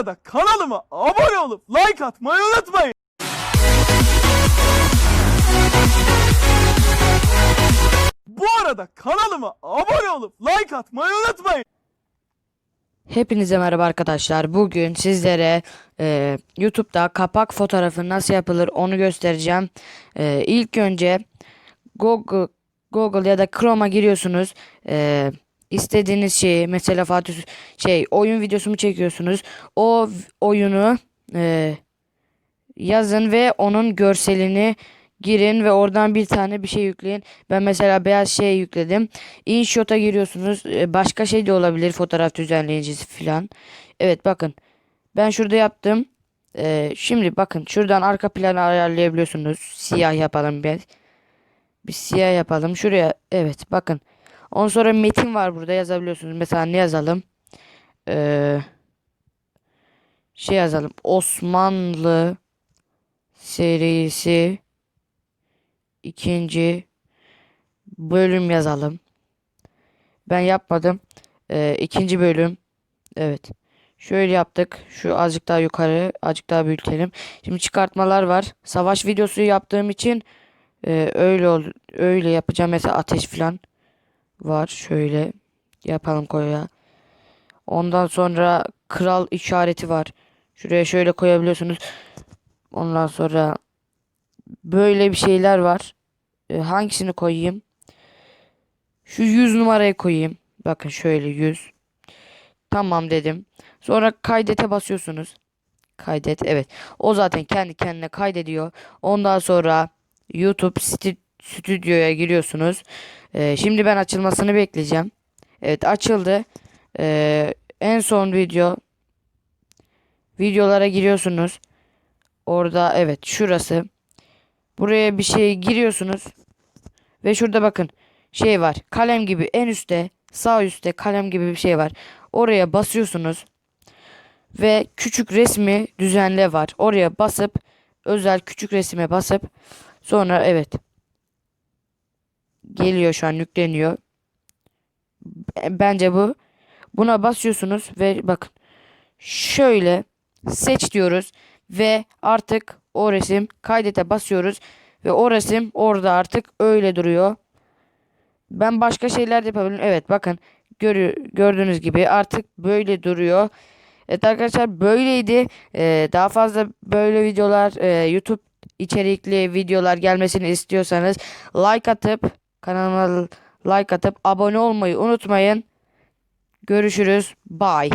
arada kanalıma abone olup like atmayı unutmayın. Bu arada kanalıma abone olup like atmayı unutmayın. Hepinize merhaba arkadaşlar. Bugün sizlere e, YouTube'da kapak fotoğrafı nasıl yapılır onu göstereceğim. E, ilk önce Google Google ya da Chrome'a giriyorsunuz. E, istediğiniz şeyi mesela Fatih şey oyun videosu mu çekiyorsunuz? O oyunu e, yazın ve onun görselini girin ve oradan bir tane bir şey yükleyin. Ben mesela beyaz şey yükledim. InShot'a giriyorsunuz. Ee, Başka şey de olabilir. Fotoğraf düzenleyicisi falan. Evet bakın. Ben şurada yaptım. Ee, şimdi bakın şuradan arka planı ayarlayabiliyorsunuz. Siyah yapalım bir. Bir siyah yapalım. Şuraya evet bakın. Ondan sonra metin var burada yazabiliyorsunuz. Mesela ne yazalım? Ee, şey yazalım. Osmanlı serisi ikinci bölüm yazalım. Ben yapmadım. Ee, ikinci bölüm. Evet. Şöyle yaptık. Şu azıcık daha yukarı, azıcık daha büyütelim. Şimdi çıkartmalar var. Savaş videosu yaptığım için e, öyle ol, öyle yapacağım. Mesela ateş falan var. Şöyle yapalım koya. Ondan sonra kral işareti var. Şuraya şöyle koyabiliyorsunuz. Ondan sonra böyle bir şeyler var. E, hangisini koyayım? Şu 100 numarayı koyayım. Bakın şöyle 100. Tamam dedim. Sonra kaydete basıyorsunuz. Kaydet evet. O zaten kendi kendine kaydediyor. Ondan sonra YouTube sti- stüdyoya giriyorsunuz. Ee, şimdi ben açılmasını bekleyeceğim. Evet açıldı. Ee, en son video videolara giriyorsunuz. Orada evet şurası. Buraya bir şey giriyorsunuz. Ve şurada bakın şey var. Kalem gibi en üstte sağ üstte kalem gibi bir şey var. Oraya basıyorsunuz. Ve küçük resmi düzenle var. Oraya basıp özel küçük resime basıp sonra evet geliyor şu an yükleniyor. Bence bu. Buna basıyorsunuz ve bakın şöyle seç diyoruz ve artık o resim kaydete basıyoruz ve o resim orada artık öyle duruyor. Ben başka şeyler de yapabilirim. Evet bakın görü gördüğünüz gibi artık böyle duruyor. Evet arkadaşlar böyleydi. Ee, daha fazla böyle videolar e, YouTube içerikli videolar gelmesini istiyorsanız like atıp kanalıma like atıp abone olmayı unutmayın. Görüşürüz. Bye.